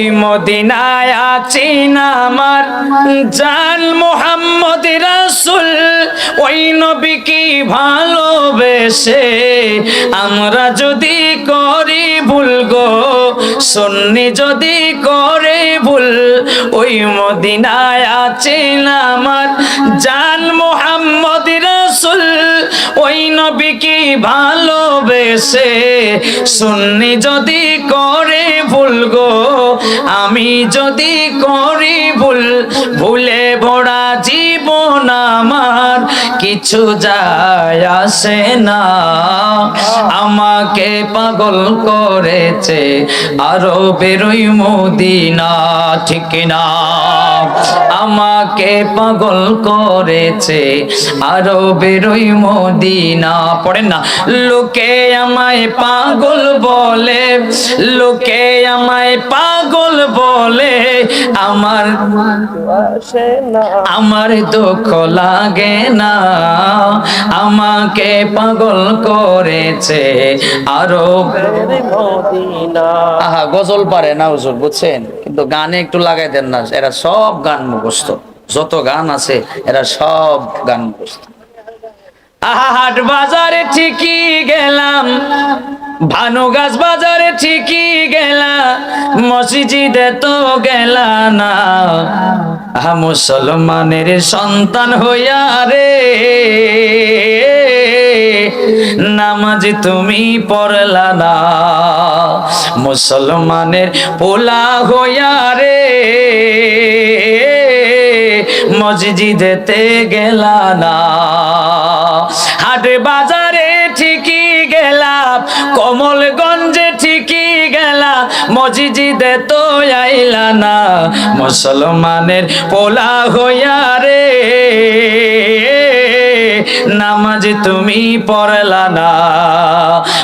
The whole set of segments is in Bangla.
মদিনায় আছি না আমার জান মোহাম্মদ রাসুল। ওই নবী কি ভালোবেসে? আমরা যদি করি ভুল গো, সন্নি যদি করে ভুল, ওই মদিনায় আছি না আমার জান মোহাম্মদ ওই নবী কি ভালোবেসে? সুন্নি যদি করে ভুল গো, আমি যদি করি ভুল, ভুলে ভরা জীবন আমার, কিছু যায় আসে না। আমাকে পাগল করেছে আরও বেরোই মদিনা, ঠিক না? আমাকে পাগল করেছে আরও বেরোই মদিনা। পড়েন না, লোকে আমায় পাগল বলে, লোকে আমায় পাগল বলে, আমার আমার দুঃখ লাগে না। আমাকে পাগল করেছে আরও আহা, গজল পারে না হুজুর, বুঝছেন? কিন্তু গানে একটু লাগাই দেন না। এরা সব গান মুখস্থ। যত গান আছে, এরা সব গান মুখস্থ। আহা, হাট বাজারে ঠিকই গেলাম। ভানুগাছ বাজারে ঠিকই গেলা মসজিদে তো গেলা না। মুসলমানের সন্তান হইয়া রে। নামাজ তুমি পড়লা না। মুসলমানের পোলা হইয়া রে, মসজিদেতে গেলা না। হাট বাজারে ঠিকই গেলাম, কমলগঞ্জে ঠিকই গেলাম, মসজিদে তো আইলা না। মুসলমানের পোলা হইয়া রে নামাজ তুমি পড়লা না।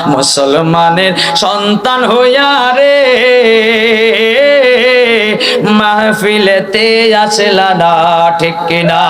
মুসলমানের সন্তান হইয়া রে মাহফিলেতে আসলা না ঠিক কিনা?